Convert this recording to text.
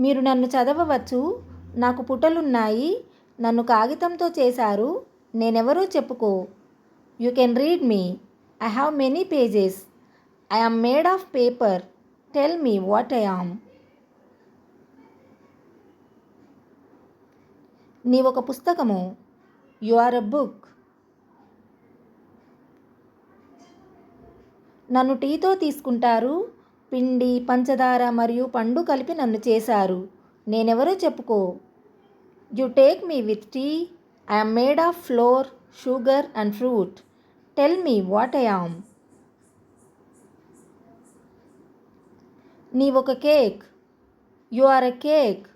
మీరు నన్ను చదవవచ్చు. నాకు పుటలున్నాయి. నన్ను కాగితంతో చేశారు. నేనెవరో చెప్పుకో. You can read me. I have many pages. I am made of paper. Tell me what I am నీ ఒక పుస్తకము. You are a book. నన్ను టీతో తీసుకుంటారు. పిండి పంచదార మరియు పండు కలిపి నన్ను చేశారు. నేనెవరో చెప్పుకో. You take me with tea. I'm made of flour sugar and fruit. Tell me what I am నీ ఒక cake. You are a cake.